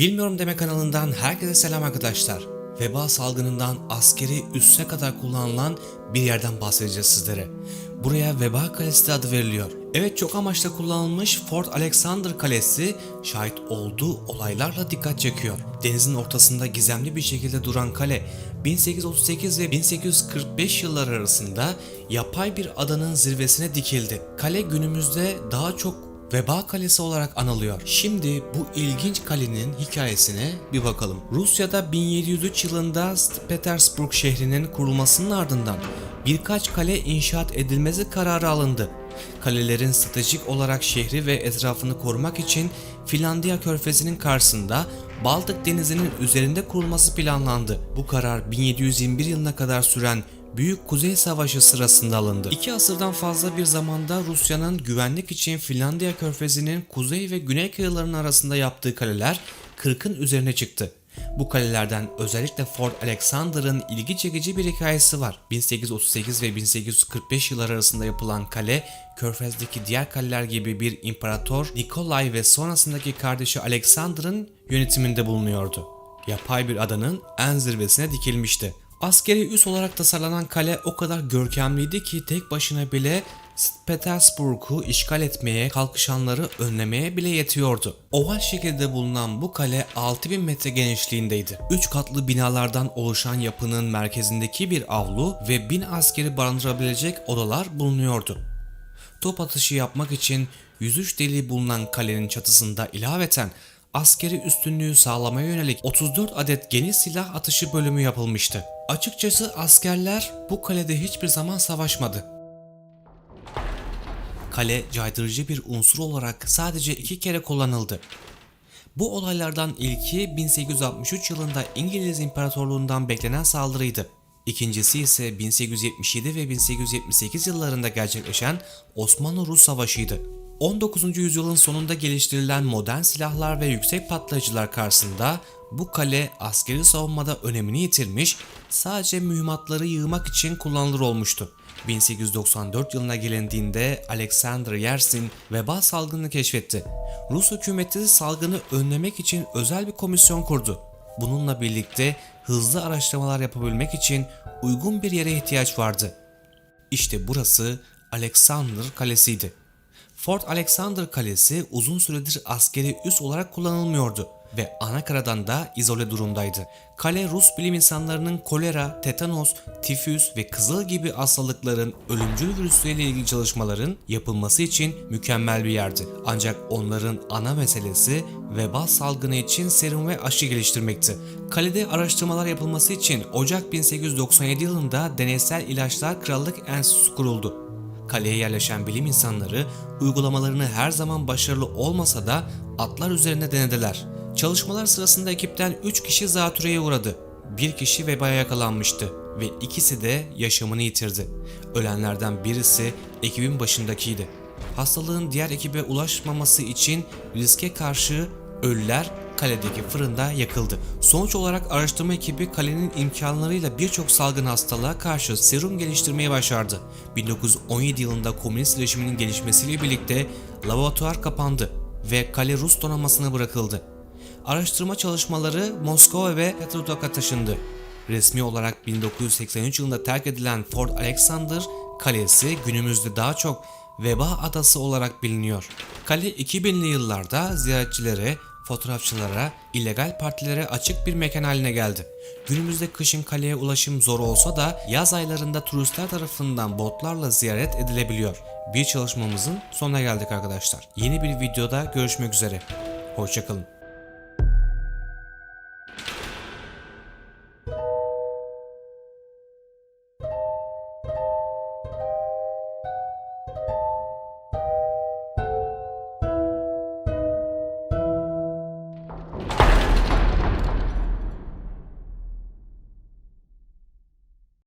Bilmiyorum Deme kanalından herkese selam arkadaşlar. Veba salgınından askeri üsse kadar kullanılan bir yerden bahsedeceğiz sizlere. Buraya Veba Kalesi adı veriliyor. Evet çok amaçla kullanılmış Fort Alexander Kalesi şahit olduğu olaylarla dikkat çekiyor. Denizin ortasında gizemli bir şekilde duran kale 1838 ve 1845 yılları arasında yapay bir adanın zirvesine dikildi. Kale günümüzde daha çok Veba Kalesi olarak anılıyor. Şimdi bu ilginç kalenin hikayesine bir bakalım. Rusya'da 1703 yılında St. Petersburg şehrinin kurulmasının ardından birkaç kale inşaat edilmesi kararı alındı. Kalelerin stratejik olarak şehri ve etrafını korumak için Finlandiya körfezinin karşısında Baltık denizinin üzerinde kurulması planlandı. Bu karar 1721 yılına kadar süren Büyük Kuzey Savaşı sırasında alındı. İki asırdan fazla bir zamanda Rusya'nın güvenlik için Finlandiya körfezinin kuzey ve güney kıyılarının arasında yaptığı kaleler 40'ın üzerine çıktı. Bu kalelerden özellikle Fort Alexander'ın ilgi çekici bir hikayesi var. 1838 ve 1845 yılları arasında yapılan kale, Körfez'deki diğer kaleler gibi bir imparator Nikolay ve sonrasındaki kardeşi Alexander'ın yönetiminde bulunuyordu. Yapay bir adanın en zirvesine dikilmişti. Askeri üs olarak tasarlanan kale o kadar görkemliydi ki tek başına bile. Petersburg'u işgal etmeye kalkışanları önlemeye bile yetiyordu. Oval şekilde bulunan bu kale 6000 metre genişliğindeydi. 3 katlı binalardan oluşan yapının merkezindeki bir avlu ve 1000 askeri barındırabilecek odalar bulunuyordu. Top atışı yapmak için 103 deliği bulunan kalenin çatısında ilaveten askeri üstünlüğü sağlamaya yönelik 34 adet geniş silah atışı bölümü yapılmıştı. Açıkçası askerler bu kalede hiçbir zaman savaşmadı. Kale caydırıcı bir unsur olarak sadece iki kere kullanıldı. Bu olaylardan ilki 1863 yılında İngiliz İmparatorluğundan beklenen saldırıydı. İkincisi ise 1877 ve 1878 yıllarında gerçekleşen Osmanlı-Rus Savaşı'ydı. 19. yüzyılın sonunda geliştirilen modern silahlar ve yüksek patlayıcılar karşısında bu kale askeri savunmada önemini yitirmiş, sadece mühimmatları yığmak için kullanılır olmuştu. 1894 yılına gelindiğinde Alexander Yersin veba salgınını keşfetti. Rus hükümeti salgını önlemek için özel bir komisyon kurdu. Bununla birlikte hızlı araştırmalar yapabilmek için uygun bir yere ihtiyaç vardı. İşte burası Alexander Kalesi'ydi. Fort Alexander Kalesi uzun süredir askeri üs olarak kullanılmıyordu ve anakaradan da izole durumdaydı. Kale Rus bilim insanlarının kolera, tetanos, tifüs ve kızıl gibi hastalıkların ölümcül virüsleriyle ilgili çalışmaların yapılması için mükemmel bir yerdi. Ancak onların ana meselesi veba salgını için serum ve aşı geliştirmekti. Kalede araştırmalar yapılması için Ocak 1897 yılında Deneysel İlaçlar Krallık Enstitüsü kuruldu. Kaleye yerleşen bilim insanları uygulamalarını her zaman başarılı olmasa da atlar üzerinde denediler. Çalışmalar sırasında ekipten 3 kişi zatürreye uğradı. Bir kişi vebaya yakalanmıştı ve ikisi de yaşamını yitirdi. Ölenlerden birisi ekibin başındakiydi. Hastalığın diğer ekibe ulaşmaması için riske karşı ölüler kaledeki fırında yakıldı. Sonuç olarak araştırma ekibi kalenin imkanlarıyla birçok salgın hastalığa karşı serum geliştirmeyi başardı. 1917 yılında komünist rejiminin gelişmesiyle birlikte laboratuvar kapandı ve kale Rus donanmasına bırakıldı. Araştırma çalışmaları Moskova ve Petrodogg'a taşındı. Resmi olarak 1983 yılında terk edilen Fort Alexander Kalesi günümüzde daha çok Veba Adası olarak biliniyor. Kale 2000'li yıllarda ziyaretçilere, fotoğrafçılara, illegal partilere açık bir mekan haline geldi. Günümüzde kışın kaleye ulaşım zor olsa da yaz aylarında turistler tarafından botlarla ziyaret edilebiliyor. Bir çalışmamızın sonuna geldik arkadaşlar. Yeni bir videoda görüşmek üzere. Hoşçakalın.